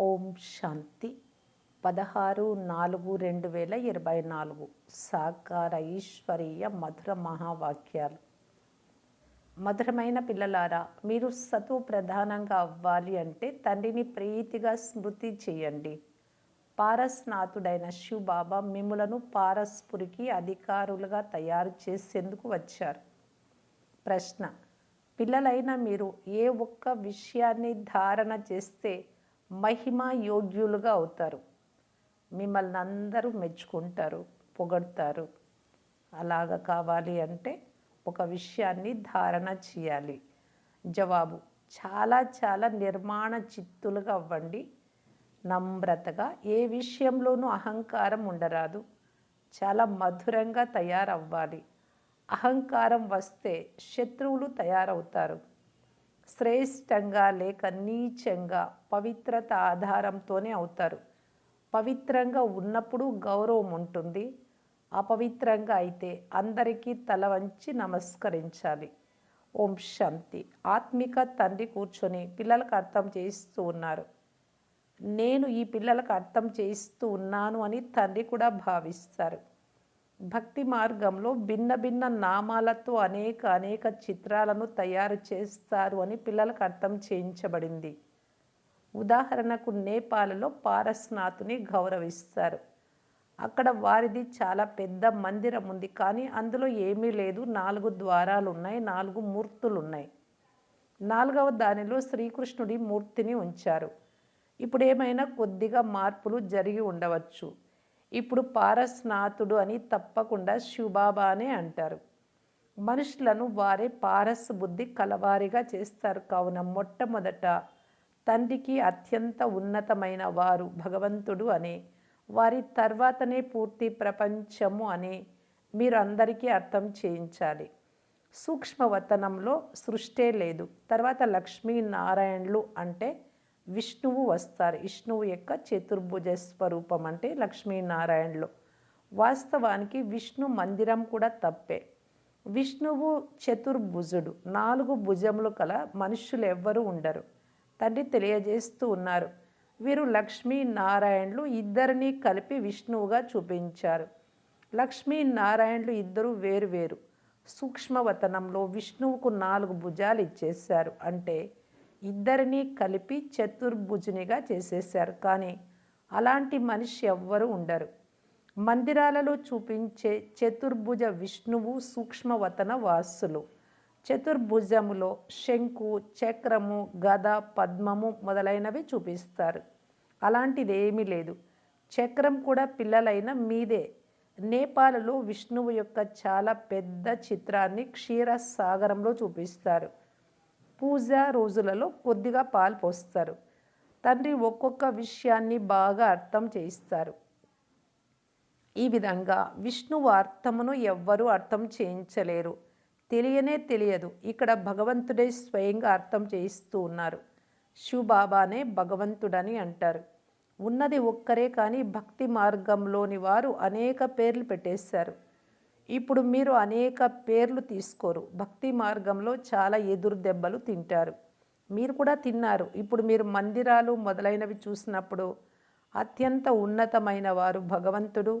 ఓం శాంతి. పదహారు నాలుగు రెండు వేల ఇరవై నాలుగు. సాకార ఈశ్వరీయ మధుర మహావాక్యాలు. మధురమైన పిల్లలారా మీరు సత్వ ప్రధానంగా అవ్వాలి అంటే తండ్రిని ప్రీతిగా స్మృతి చేయండి. పారస్నాథుడైన శివబాబా మిమ్ములను పారస్పురికి అధికారులుగా తయారు చేసేందుకు వచ్చారు. ప్రశ్న పిల్లలైన మీరు ఏ ఒక్క విషయాన్ని ధారణ చేస్తే మహిమ యోగ్యులుగా అవుతారు. మిమ్మల్ని అందరూ మెచ్చుకుంటారు పొగడతారు. అలాగ కావాలి అంటే ఒక విషయాన్ని ధారణ చేయాలి. జవాబు చాలా చాలా నిర్మాణ చిత్తులుగా అవ్వండి. నమ్రతగా ఏ విషయంలోనూ అహంకారం ఉండరాదు. చాలా మధురంగా తయారవ్వాలి. అహంకారం వస్తే శత్రువులు తయారవుతారు. శ్రేష్టంగా లేక నీచంగా పవిత్రత ఆధారంతోనే అవుతారు. పవిత్రంగా ఉన్నప్పుడు గౌరవం ఉంటుంది. అపవిత్రంగా అయితే అందరికీ తల వంచి నమస్కరించాలి. ఓం శాంతి. ఆత్మిక తండ్రి కూర్చొని పిల్లలకు అర్థం చేయిస్తూ ఉన్నారు. నేను ఈ పిల్లలకు అర్థం చేయిస్తూ ఉన్నాను అని తండ్రి కూడా భావిస్తారు. భక్తి మార్గంలో భిన్న భిన్న నామాలతో అనేక అనేక చిత్రాలను తయారు చేస్తారు అని పిల్లలకు అర్థం చేయించబడింది. ఉదాహరణకు నేపాల్లో పారస్నాథుని గౌరవిస్తారు. అక్కడ వారిది చాలా పెద్ద మందిరం ఉంది. కానీ అందులో ఏమీ లేదు. నాలుగు ద్వారాలు ఉన్నాయి నాలుగు మూర్తులు ఉన్నాయి నాలుగవ దానిలో శ్రీకృష్ణుడి మూర్తిని ఉంచారు. ఇప్పుడు ఏమైనా కొద్దిగా మార్పులు జరిగి ఉండవచ్చు. ఇప్పుడు పారస్నాథుడు అని తప్పకుండా శివబాబానే అంటారు. మనుషులను వారే పారస్ బుద్ధి కలవారిగా చేస్తారు. కావున మొట్టమొదట తండ్రికి అత్యంత ఉన్నతమైన వారు భగవంతుడు అనే వారి తర్వాతనే పూర్తి ప్రపంచము అని మీరు అందరికీ అర్థం చేయించాలి. సూక్ష్మవతనంలో సృష్టే లేదు. తర్వాత లక్ష్మీనారాయణులు అంటే విష్ణువు వస్తారు. విష్ణువు యొక్క చతుర్భుజ స్వరూపం అంటే లక్ష్మీనారాయణులు. వాస్తవానికి విష్ణు మందిరం కూడా తప్పే. విష్ణువు చతుర్భుజుడు. నాలుగు భుజములు కల మనుషులు ఎవ్వరూ ఉండరు. తండ్రి తెలియజేస్తూ ఉన్నారు. వీరు లక్ష్మీనారాయణులు. ఇద్దరిని కలిపి విష్ణువుగా చూపించారు. లక్ష్మీనారాయణులు ఇద్దరు వేరు వేరు. సూక్ష్మవతనంలో విష్ణువుకు నాలుగు భుజాలు ఇచ్చేశారు. అంటే ఇద్దరిని కలిపి చతుర్భుజునిగా చేసేశారు. కానీ అలాంటి మనిషి ఎవ్వరూ ఉండరు. మందిరాలలో చూపించే చతుర్భుజ విష్ణువు సూక్ష్మవతన వాసులు. చతుర్భుజములో శంకు చక్రము గద పద్మము మొదలైనవి చూపిస్తారు. అలాంటిది ఏమీ లేదు. చక్రం కూడా పిల్లలైన మీదే. నేపాల్లో విష్ణువు యొక్క చాలా పెద్ద చిత్రాన్ని క్షీరసాగరంలో చూపిస్తారు. పూజ రోజులలో కొద్దిగా పాలు పోస్తారు. తండ్రి ఒక్కొక్క విషయాన్ని బాగా అర్థం చేయిస్తారు. ఈ విధంగా విష్ణువు అర్థమును ఎవ్వరూ అర్థం చేయించలేరు. తెలియనే తెలియదు. ఇక్కడ భగవంతుడే స్వయంగా అర్థం చేయిస్తూ ఉన్నారు. శివబాబానే భగవంతుడని అంటారు. ఉన్నది ఒక్కరే కానీ భక్తి మార్గంలోని వారు అనేక పేర్లు పెట్టేశారు. ఇప్పుడు మీరు అనేక పేర్లు తీసుకోరు. భక్తి మార్గంలో చాలా ఎదురు దెబ్బలు తింటారు. మీరు కూడా తిన్నారు. ఇప్పుడు మీరు మందిరాలు మొదలైనవి చూసినప్పుడు అత్యంత ఉన్నతమైన వారు భగవంతుడు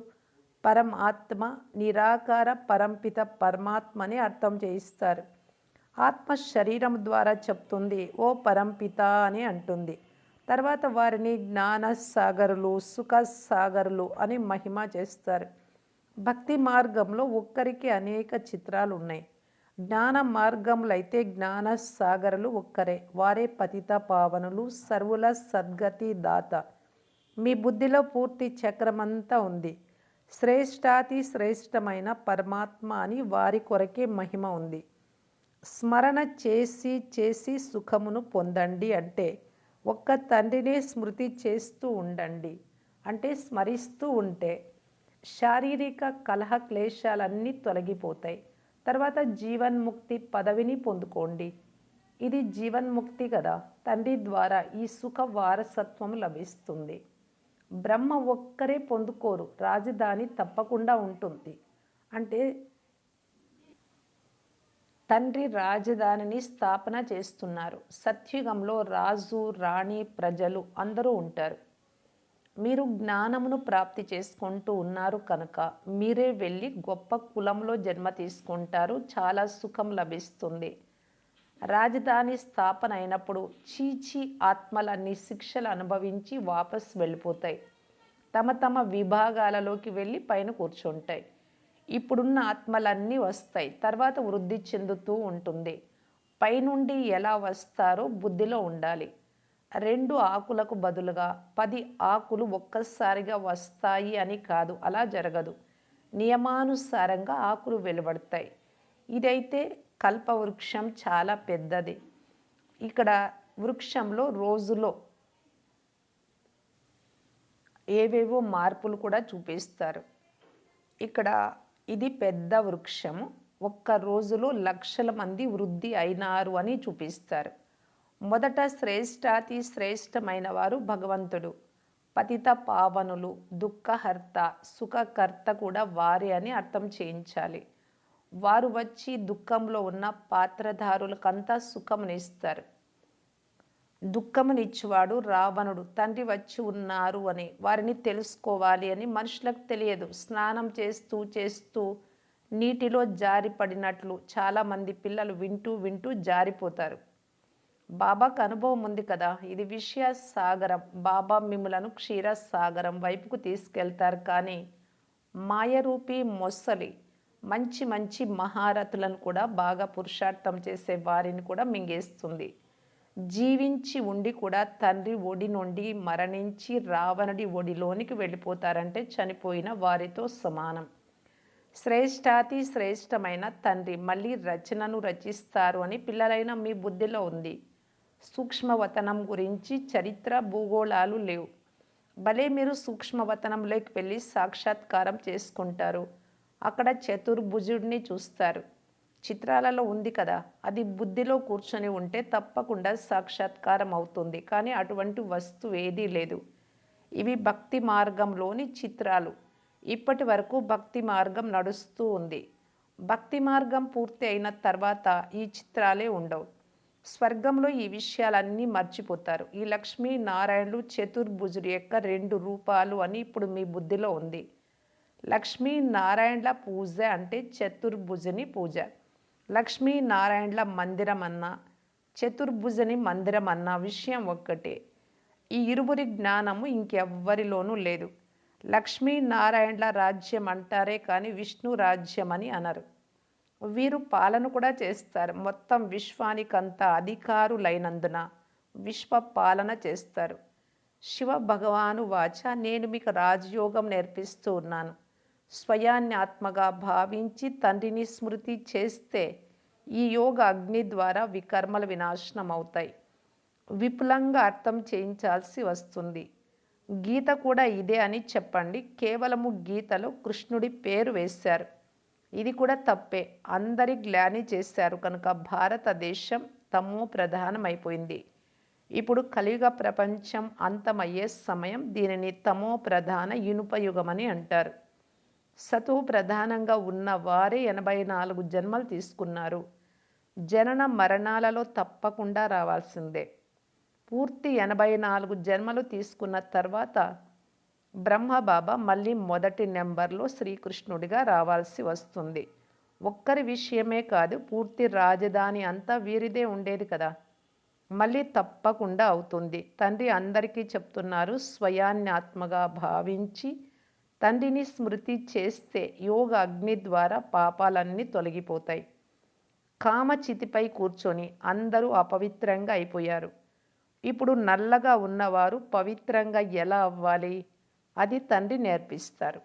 పరమాత్మ నిరాకార పరంపిత పరమాత్మని అర్థం చేయిస్తారు. ఆత్మ శరీరం ద్వారా చెప్తుంది ఓ పరంపిత అని అంటుంది. తర్వాత వారిని జ్ఞాన సాగరులు సుఖ సాగరులు అని మహిమ చేస్తారు. భక్తి మార్గంలో ఒక్కరికి అనేక చిత్రాలు ఉన్నాయి. జ్ఞాన మార్గంలో అయితే జ్ఞాన సాగరులు ఒక్కరే. వారే పతిత పావనులు సర్వుల సద్గతి దాత. మీ బుద్ధిలో పూర్తి చక్రమంతా ఉంది. శ్రేష్టాతి శ్రేష్టమైన పరమాత్మ అని వారి కొరకే మహిమ ఉంది. స్మరణ చేసి చేసి సుఖమును పొందండి అంటే ఒక్క తండ్రినే స్మృతి చేస్తూ ఉండండి. అంటే స్మరిస్తూ ఉంటే శారీరక కలహ క్లేశాలన్నీ తొలగిపోతాయి. తర్వాత జీవన్ముక్తి పదవిని పొందుకోండి. ఇది జీవన్ముక్తి కదా? తండ్రి ద్వారా ఈ సుఖ వారసత్వం లభిస్తుంది. బ్రహ్మ ఒక్కరే పొందుకోరు. రాజధాని తప్పకుండా ఉంటుంది. అంటే తండ్రి రాజధానిని స్థాపన చేస్తున్నారు. సత్యుగంలో రాజు రాణి ప్రజలు అందరూ ఉంటారు. మీరు జ్ఞానమును ప్రాప్తి చేసుకుంటూ ఉన్నారు కనుక మీరే వెళ్ళి గొప్ప కులంలో జన్మ తీసుకుంటారు. చాలా సుఖం లభిస్తుంది. రాజధాని స్థాపన అయినప్పుడు చీచి ఆత్మలన్నీ శిక్షలు అనుభవించి వాపస్ వెళ్ళిపోతాయి. తమ తమ విభాగాలలోకి వెళ్ళి పైన కూర్చుంటాయి. ఇప్పుడున్న ఆత్మలన్నీ వస్తాయి. తర్వాత వృద్ధి చెందుతూ ఉంటుంది. పైనుండి ఎలా వస్తారో బుద్ధిలో ఉండాలి. రెండు ఆకులకు బదులుగా పది ఆకులు ఒక్కసారిగా వస్తాయి అని కాదు అలా జరగదు. నియమానుసారంగా ఆకులు వెలువడతాయి. ఇదైతే కల్పవృక్షం చాలా పెద్దది. ఇక్కడ వృక్షంలో రోజులో ఏవేవో మార్పులు కూడా చూపిస్తారు. ఇక్కడ ఇది పెద్ద వృక్షము. ఒక్క రోజులో లక్షల మంది వృద్ధి అయినారు అని చూపిస్తారు. మొదట శ్రేష్టాతి శ్రేష్టమైన వారు భగవంతుడు. పతిత పావనులు దుఃఖహర్త సుఖకర్త కూడా వారే అని అర్థం చేయించాలి. వారు వచ్చి దుఃఖంలో ఉన్న పాత్రధారులకంతా సుఖమునిస్తారు. దుఃఖమునిచ్చువాడు రావణుడు తండ్రి వచ్చి ఉన్నారు అని వారిని తెలుసుకోవాలి అని మనుషులకు తెలియదు. స్నానం చేస్తూ చేస్తూ నీటిలో జారిపడినట్లు చాలామంది పిల్లలు వింటూ వింటూ జారిపోతారు. బాబాకు అనుభవం ఉంది కదా. ఇది విషయ సాగరం బాబా మిమ్మలను క్షీర సాగరం వైపుకు తీసుకెళ్తారు కానీ మాయరూపి మొసలి మంచి మంచి మహారథులను కూడా బాగా పురుషార్థం చేసే వారిని కూడా మింగేస్తుంది. జీవించి ఉండి కూడా తండ్రి ఒడి నుండి మరణించి రావణుడి ఒడిలోనికి వెళ్ళిపోతారంటే చనిపోయిన వారితో సమానం. శ్రేష్టాతి శ్రేష్టమైన తండ్రి మళ్ళీ రచనను రచిస్తారు అని పిల్లలైన మీ బుద్ధిలో ఉంది. సూక్ష్మవతనం గురించి చరిత్ర భూగోళాలు లేవు. భలే మీరు సూక్ష్మవతనంలోకి వెళ్ళి సాక్షాత్కారం చేసుకుంటారు. అక్కడ చతుర్భుజుడిని చూస్తారు. చిత్రాలలో ఉంది కదా అది బుద్ధిలో కూర్చొని ఉంటే తప్పకుండా సాక్షాత్కారం అవుతుంది. కానీ అటువంటి వస్తువు ఏదీ లేదు. ఇవి భక్తి మార్గంలోని చిత్రాలు. ఇప్పటి వరకు భక్తి మార్గం నడుస్తూ ఉంది. భక్తి మార్గం పూర్తి అయిన తర్వాత ఈ చిత్రాలే ఉండవు. స్వర్గంలో ఈ విషయాలన్నీ మర్చిపోతారు. ఈ లక్ష్మీ నారాయణుడు చతుర్భుజుడి యొక్క రెండు రూపాలు అని ఇప్పుడు మీ బుద్ధిలో ఉంది. లక్ష్మీ నారాయణల పూజ అంటే చతుర్భుజని పూజ. లక్ష్మీ నారాయణల మందిరం అన్న చతుర్భుజని మందిరం అన్న విషయం ఒక్కటే. ఈ ఇరువురి జ్ఞానము ఇంకెవ్వరిలోనూ లేదు. లక్ష్మీ నారాయణల రాజ్యం అంటారే కానీ విష్ణు రాజ్యం అని అనరు. వీరు పాలన కూడా చేస్తారు. మొత్తం విశ్వానికంతా అధికారులైనందున విశ్వ పాలన చేస్తారు. శివ భగవాను వాచ నేను మీకు రాజయోగం నేర్పిస్తూ ఉన్నాను. స్వయాన్యాత్మగా భావించి తండ్రిని స్మృతి చేస్తే ఈ యోగ అగ్ని ద్వారా వికర్మల వినాశనం అవుతాయి విపులంగా అర్థం చేయించాల్సి వస్తుంది. గీత కూడా ఇదే అని చెప్పండి. కేవలము గీతలో కృష్ణుడి పేరు వేశారు. ఇది కూడా తప్పే. అందరి గ్లాని చేశారు కనుక భారతదేశం తమో ప్రధానమైపోయింది. ఇప్పుడు కలియుగ ప్రపంచం అంతమయ్యే సమయం దీనిని తమో ప్రధాన ఇనుపయుగమని అంటారు. సతు ప్రధానంగా ఉన్న వారే ఎనభై నాలుగు జన్మలు తీసుకున్నారు. జనన మరణాలలో తప్పకుండా రావాల్సిందే. పూర్తి ఎనభై నాలుగు జన్మలు తీసుకున్న తర్వాత బ్రహ్మబాబా మళ్ళీ మొదటి నెంబర్లో శ్రీకృష్ణుడిగా రావాల్సి వస్తుంది. ఒక్కరి విషయమే కాదు పూర్తి రాజధాని అంతా వీరిదే ఉండేది కదా. మళ్ళీ తప్పకుండా అవుతుంది. తండ్రి అందరికీ చెప్తున్నారు స్వయాన్యాత్మగా భావించి తండ్రిని స్మృతి చేస్తే యోగ అగ్ని ద్వారా పాపాలన్నీ తొలగిపోతాయి. కామచితిపై కూర్చొని అందరూ అపవిత్రంగా అయిపోయారు. ఇప్పుడు నల్లగా ఉన్నవారు పవిత్రంగా ఎలా అవ్వాలి? అది తండ్రి నేర్పిస్తారు.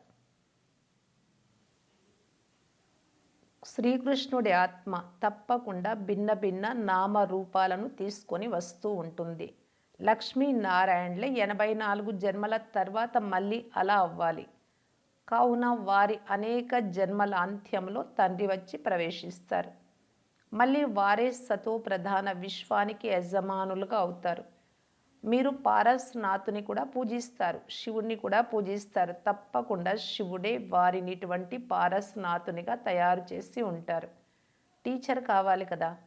శ్రీకృష్ణుడి ఆత్మ తప్పకుండా భిన్న భిన్న నామ రూపాలను తీసుకొని వస్తూ ఉంటుంది. లక్ష్మీనారాయణలే ఎనభై నాలుగు జన్మల తర్వాత మళ్ళీ అలా అవ్వాలి. కావున వారి అనేక జన్మల అంత్యంలో తండ్రి వచ్చి ప్రవేశిస్తారు. మళ్ళీ వారే సతో ప్రధాన విశ్వానికి యజమానులుగా అవుతారు. మీరు పారస్నాథుని కూడా పూజిస్తారు శివుణ్ణి కూడా పూజిస్తారు. తప్పకుండా శివుడే వారిని ఇటువంటి పారస్నాథునిగా తయారు చేసి ఉంటారు. టీచర్ కావాలి కదా?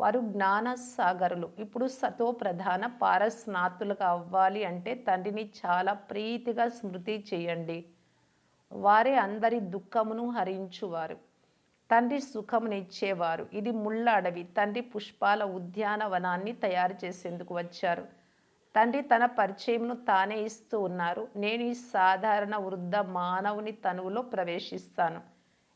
వారు జ్ఞాన సాగరులు ఇప్పుడు సతో ప్రధాన పారస్నాథులుగా అవ్వాలి అంటే తండ్రిని చాలా ప్రీతిగా స్మృతి చేయండి. వారే అందరి దుఃఖమును హరించువారు. తండ్రి సుఖమునిచ్చేవారు. ఇది ముళ్ళ అడవి. తండ్రి పుష్పాల ఉద్యానవనాన్ని తయారు చేసేందుకు వచ్చారు. తండ్రి తన పరిచయంను తానే ఇస్తూ ఉన్నారు. నేను ఈ సాధారణ వృద్ధ మానవుని తనువులో ప్రవేశిస్తాను.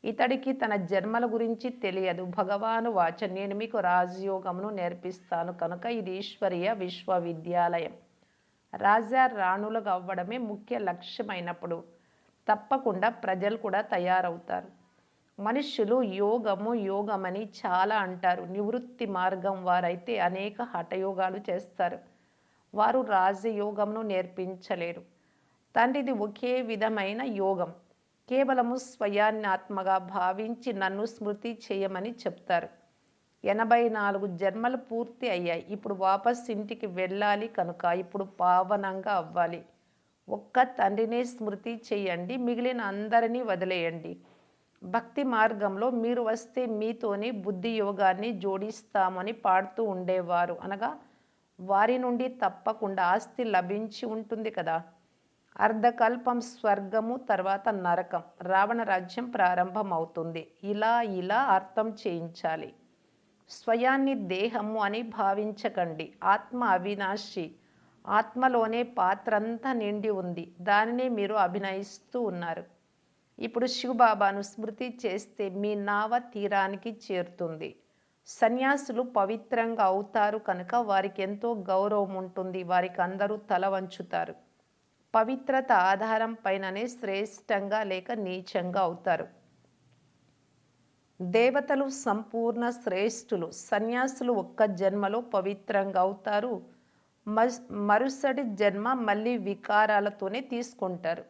ఇతడికి తన జన్మల గురించి తెలియదు. భగవాను వాచ నేను మీకు రాజయోగమును నేర్పిస్తాను కనుక ఇది ఈశ్వరీయ విశ్వవిద్యాలయం. రాజా రాణులుగా అవ్వడమే ముఖ్య లక్ష్యమైనప్పుడు తప్పకుండా ప్రజలు కూడా తయారవుతారు. మనుష్యులు యోగము యోగమని చాలా అంటారు. నివృత్తి మార్గం వారైతే అనేక హఠయోగాలు చేస్తారు. వారు రాజయోగంను నేర్పించలేరు. తండ్రిది ఒకే విధమైన యోగం. కేవలము స్వయాన్యాత్మగా భావించి నన్ను స్మృతి చేయమని చెప్తారు. ఎనభై నాలుగు జన్మలు పూర్తి అయ్యాయి. ఇప్పుడు వాపస్ ఇంటికి వెళ్ళాలి కనుక ఇప్పుడు పావనంగా అవ్వాలి. ఒక్క తండ్రినే స్మృతి చేయండి. మిగిలిన అందరినీ వదిలేయండి. భక్తి మార్గంలో మీరు వస్తే మీతోనే బుద్ధి యోగాన్ని జోడిస్తామని పాడుతూ ఉండేవారు అనగా వారి నుండి తప్పకుండా ఆస్తి లభించి ఉంటుంది కదా. అర్ధకల్పం స్వర్గము తర్వాత నరకం. రావణ రాజ్యం ప్రారంభమవుతుంది. ఇలా ఇలా అర్థం చేయించాలి. స్వయాన్ని దేహము అని భావించకండి. ఆత్మ అవినాశి. ఆత్మలోనే పాత్రంతా నిండి ఉంది. దానినే మీరు అభినయిస్తూ ఉన్నారు. ఇప్పుడు శివబాబాను స్మృతి చేస్తే మీ నావ తీరానికి చేరుతుంది. సన్యాసులు పవిత్రంగా అవుతారు కనుక వారికి ఎంతో గౌరవం ఉంటుంది. వారికి అందరూ తల వంచుతారు. పవిత్రత ఆధారం పైననే శ్రేష్టంగా లేక నీచంగా అవుతారు. దేవతలు సంపూర్ణ శ్రేష్ఠులు. సన్యాసులు ఒక్క జన్మలో పవిత్రంగా అవుతారు. మరుసటి జన్మ మళ్ళీ వికారాలతోనే తీసుకుంటారు.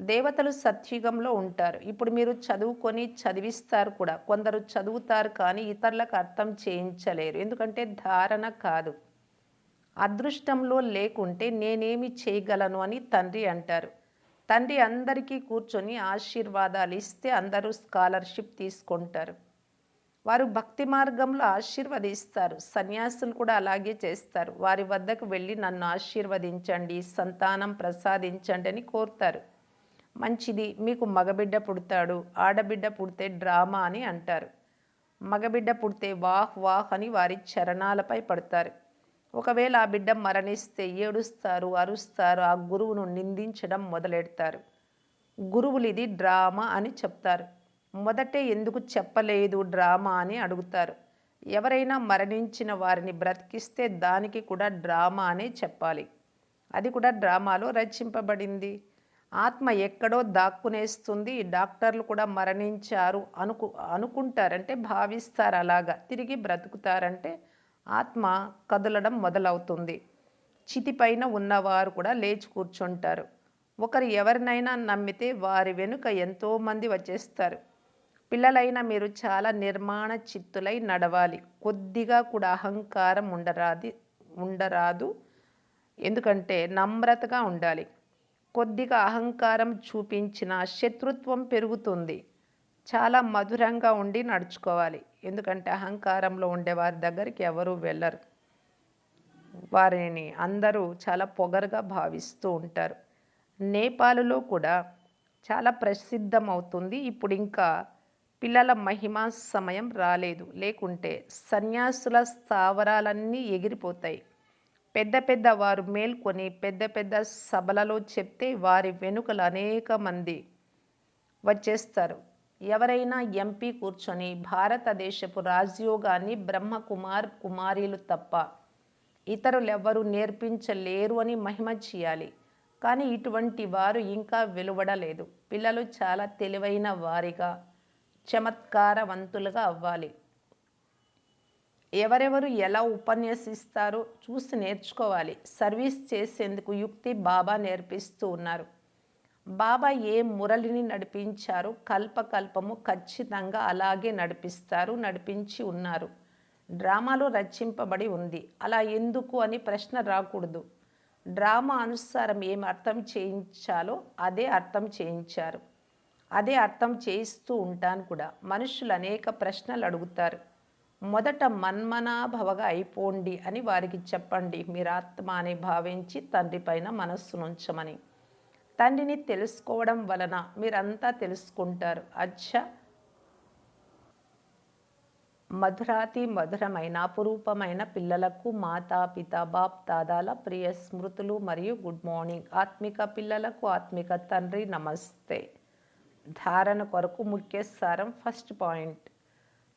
దేవతలు సత్యుగంలో ఉంటారు. ఇప్పుడు మీరు చదువుకొని చదివిస్తారు కూడా. కొందరు చదువుతారు కానీ ఇతరులకు అర్థం చేయించలేరు. ఎందుకంటే ధారణ కాదు. అదృష్టంలో లేకుంటే నేనేమి చేయగలను అని తండ్రి అంటారు. తండ్రి అందరికీ కూర్చొని ఆశీర్వాదాలు ఇస్తే అందరూ స్కాలర్షిప్ తీసుకుంటారు. వారు భక్తి మార్గంలో ఆశీర్వదిస్తారు. సన్యాసులు కూడా అలాగే చేస్తారు. వారి వద్దకు వెళ్ళి నన్ను ఆశీర్వదించండి సంతానం ప్రసాదించండి అని కోరుతారు. మంచిది మీకు మగబిడ్డ పుడతాడు ఆడబిడ్డ పుడితే డ్రామా అని అంటారు. మగబిడ్డ పుడితే వాహ్ వాహ్ అని వారి చరణాలపై పడతారు. ఒకవేళ ఆ బిడ్డ మరణిస్తే ఏడుస్తారు అరుస్తారు ఆ గురువును నిందించడం మొదలెడతారు. గురువులు ఇది డ్రామా అని చెప్తారు. మొదటే ఎందుకు చెప్పలేదు డ్రామా అని అడుగుతారు. ఎవరైనా మరణించిన వారిని బ్రతికిస్తే దానికి కూడా డ్రామా అనే చెప్పాలి. అది కూడా డ్రామాలో రచింపబడింది. ఆత్మ ఎక్కడో దాక్కునేస్తుంది. డాక్టర్లు కూడా మరణించారు అనుకు అనుకుంటారంటే భావిస్తారు అలాగా. తిరిగి బ్రతుకుతారంటే ఆత్మ కదలడం మొదలవుతుంది. చితిపైన ఉన్నవారు కూడా లేచి కూర్చుంటారు. ఒకరు ఎవరినైనా నమ్మితే వారి వెనుక ఎంతోమంది వచ్చేస్తారు. పిల్లలైన మీరు చాలా నిర్మాణ చిత్తులై నడవాలి. కొద్దిగా కూడా అహంకారం ఉండరాది ఉండరాదు. ఎందుకంటే నమ్రతగా ఉండాలి. కొద్దిగా అహంకారం చూపించిన శత్రుత్వం పెరుగుతుంది. చాలా మధురంగా ఉండి నడుచుకోవాలి. ఎందుకంటే అహంకారంలో ఉండే వారి దగ్గరికి ఎవరు వెళ్ళరు. వారిని అందరూ చాలా పొగరుగా భావిస్తూ ఉంటారు. నేపాల్లో కూడా చాలా ప్రసిద్ధమవుతుంది. ఇప్పుడు ఇంకా పిల్లల మహిమా సమయం రాలేదు. లేకుంటే సన్యాసుల స్థావరాలన్నీ ఎగిరిపోతాయి. పెద్ద పెద్ద వారు మేల్కొని పెద్ద పెద్ద సభలలో చెప్తే వారి వెనుకలు అనేక మంది వచ్చేస్తారు. ఎవరైనా ఎంపీ కూర్చొని భారతదేశపు రాజయోగాన్ని బ్రహ్మకుమార్ కుమారీలు తప్ప ఇతరులు నేర్పించలేరు అని మహిమ చేయాలి. కానీ ఇటువంటి వారు ఇంకా వెలువడలేదు. పిల్లలు చాలా తెలివైన వారిగా చమత్కారవంతులుగా అవ్వాలి. ఎవరెవరు ఎలా ఉపన్యసిస్తారో చూసి నేర్చుకోవాలి. సర్వీస్ చేసేందుకు యుక్తి బాబా నేర్పిస్తూ ఉన్నారు. బాబా ఏ మురళిని నడిపించారో కల్పకల్పము ఖచ్చితంగా అలాగే నడిపిస్తారు నడిపించి ఉన్నారు. డ్రామాలో రచింపబడి ఉంది. అలా ఎందుకు అని ప్రశ్న రాకూడదు. డ్రామా అనుసారం ఏం అర్థం చేయించాలో అదే అర్థం చేయించారు. అదే అర్థం చేయిస్తూ ఉంటాను కూడా. మనుషులు అనేక ప్రశ్నలు అడుగుతారు. మొదట మన్మనాభవగా అయిపోండి అని వారికి చెప్పండి. మీరాత్మాని అని భావించి తండ్రి పైన మనస్సునుంచమని తండ్రిని తెలుసుకోవడం వలన మీరంతా తెలుసుకుంటారు. అచ్చ మధురాతి మధురమైన అపురూపమైన పిల్లలకు మాతా పిత బాప్ దాదాల ప్రియ స్మృతులు మరియు గుడ్ మార్నింగ్. ఆత్మిక పిల్లలకు ఆత్మిక తండ్రి నమస్తే. ధారణ కొరకు ముఖ్య సారం ఫస్ట్ పాయింట్.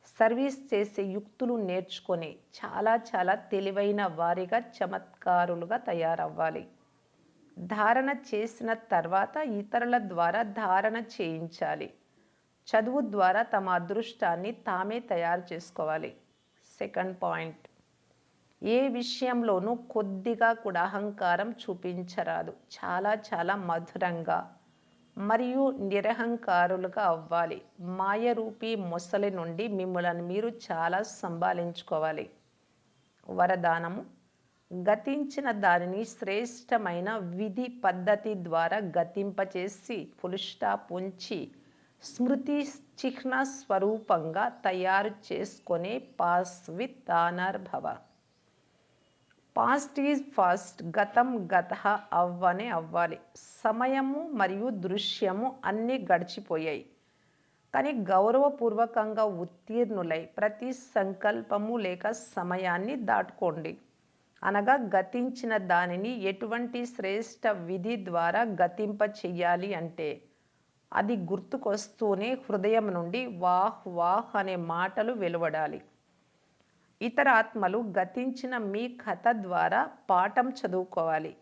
సర్వీస్ చేసే యుక్తులు నేర్చుకొని చాలా చాలా తెలివైన వారిగా చమత్కారులుగా తయారవ్వాలి. ధారణ చేసిన తర్వాత ఇతరుల ద్వారా ధారణ చేయించాలి. చదువు ద్వారా తమ అదృష్టాన్ని తామే తయారు చేసుకోవాలి. Second point. ఏ విషయంలోనూ కొద్దిగా కూడా అహంకారం చూపించరాదు. చాలా చాలా మధురంగా. మరియు నిరహంకారులుగా అవ్వాలి. మాయరూపి మొసలి నుండి మిమ్మల్ని మీరు చాలా సంభాలించుకోవాలి. వరదానము గతించిన దానిని శ్రేష్టమైన విధి పద్ధతి ద్వారా గతింపచేసి పులుస్టాప్ ఉంచి స్మృతి చిహ్న స్వరూపంగా తయారు చేసుకునే పాస్ విత్ ఆనర్ భవ పాస్ట్ ఈజ్ ఫాస్ట్ గతం గత అవ్వనే అవ్వాలి. సమయము మరియు దృశ్యము అన్నీ గడిచిపోయాయి. కానీ గౌరవపూర్వకంగా ఉత్తీర్ణులై ప్రతి సంకల్పము లేక సమయాన్ని దాటుకోండి. అనగా గతించిన దానిని ఎటువంటి శ్రేష్ట విధి ద్వారా గతింప చెయ్యాలి అంటే అది గుర్తుకొస్తూనే హృదయం నుండి వాహ్ వాహ్ అనే మాటలు వెలువడాలి. ఇతర ఆత్మలు గతించిన మీ కథ ద్వారా పాఠం చదువుకోవాలి.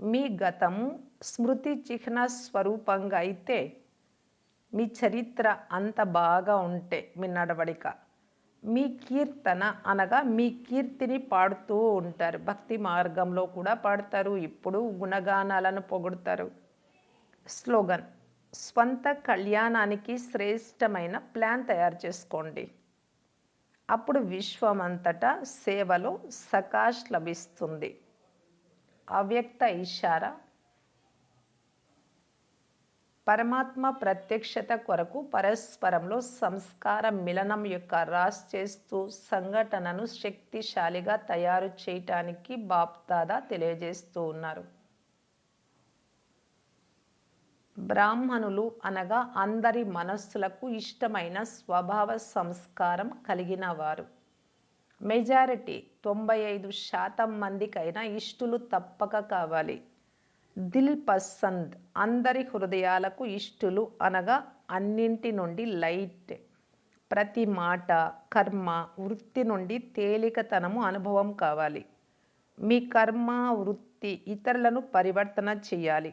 మీ గతము స్మృతి చిహ్న స్వరూపంగా అయితే మీ చరిత్ర అంత బాగా ఉంటే మీ నడవడిక. మీ కీర్తన అనగా మీ కీర్తిని పాడుతూ ఉంటారు. భక్తి మార్గంలో కూడా పాడతారు. ఇప్పుడు గుణగానాలను పొగుడతారు. స్లోగన్ స్వంత కళ్యాణానికి శ్రేష్టమైన ప్లాన్ తయారు చేసుకోండి. అప్పుడు విశ్వమంతటా సేవలో సకాష్ లభిస్తుంది. అవ్యక్త ఇషారా. పరమాత్మ ప్రత్యక్షత కొరకు పరస్పరంలో సంస్కార మిలనం యొక్క రాస్ చేస్తూ సంఘటనను శక్తిశాలిగా తయారు చేయటానికి బాప్దాదా తెలియజేస్తూ ఉన్నారు. బ్రాహ్మణులు అనగా అందరి మనస్సులకు ఇష్టమైన స్వభావ సంస్కారం కలిగిన వారు మెజారిటీ తొంభై ఐదు శాతం మందికైనా ఇష్టులు తప్పక కావాలి. దిల్ పసంద్ అందరి హృదయాలకు ఇష్టులు అనగా అన్నింటి నుండి లైట్. ప్రతి మాట కర్మ వృత్తి నుండి తేలికతనము అనుభవం కావాలి. మీ కర్మ వృత్తి ఇతరులను పరివర్తన చేయాలి.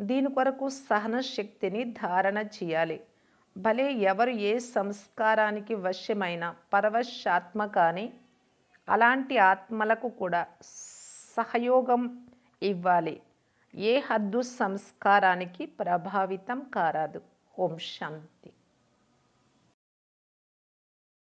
దీని కొరకు సహన శక్తిని ధారణ చేయాలి. భలే ఎవరు ఏ సంస్కారానికి వశ్యమైన పరవశాత్మ కానీ అలాంటి ఆత్మలకు కూడా సహయోగం ఇవ్వాలి. ఏ హద్దు సంస్కారానికి ప్రభావితం కారాదు. ఓం శాంతి.